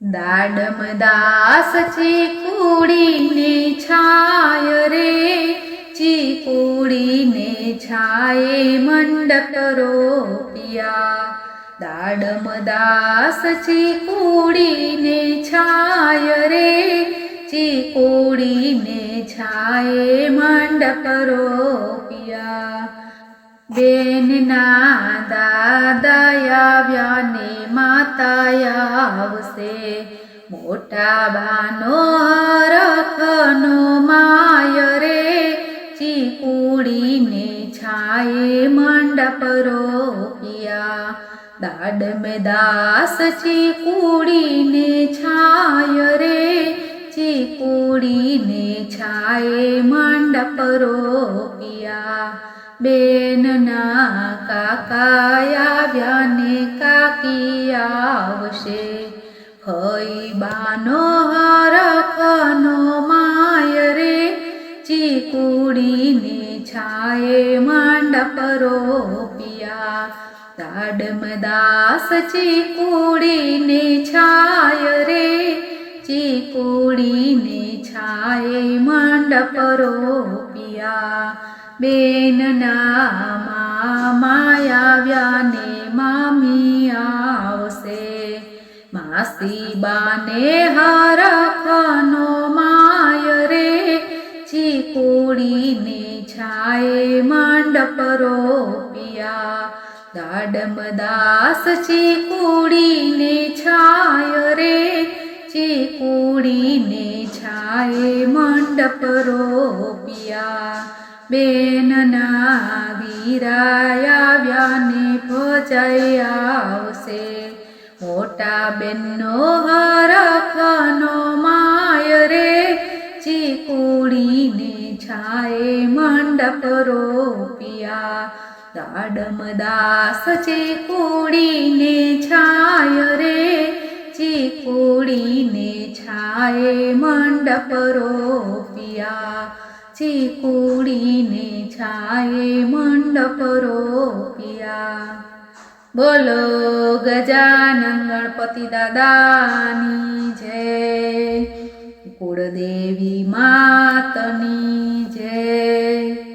દાડમ દાસ ચીકુડીને છાય રે ચીકુડીને છાયે મંડપ રોપિયા. દાડમ દાસ ચીકુડીને છાય રે ચીકુડીને છાયે મંડપ રોપિયા. બેનના દાદા ને માતા આવશે મોટા બાનો રખનો માય રે ચીકુડીને છાયે મંડપ રોપિયા દાડ મે દાસ ચીકુડીને છાય રે ચીકુડીને છાયે મંડપ રોપિયા બેનના કાકા આવ્યા ને કાકી આવશે હઈ બાનો હરખનો માય રે ચીકુડીને છાયે મંડપ રોપિયા દાડમ દાસ ચીકુડીને છાય રે ચીકુડીને છાયે મંડપ રોપિયા. બેનના મા આવ્યા ને મામી આવશે. માસી બાને હરખનો માય રે. ચીકુડીને છાએ માંડપ રોપિયા. દાડમ દાસ ચીકુડીને છાય રે. ચીકુડીને છાયે માંડપ રોપિયા બેનના વીરાયા વ્યાને ભજાઈ આવશે. મોટા બેનનો હરખનો માય રે. ચીકુડીને છાયે મંડપ રોપિયા. દાડમ દાસ ચીકુડીને છાય રે. ચીકુડીને છાયે મંડપ રોપિયા. ચીકુડીને છાયે મંડપ રોપિયા. બોલો ગજાનંદ ગણપતિ દાદાની જય. કુળદેવી માતની જય.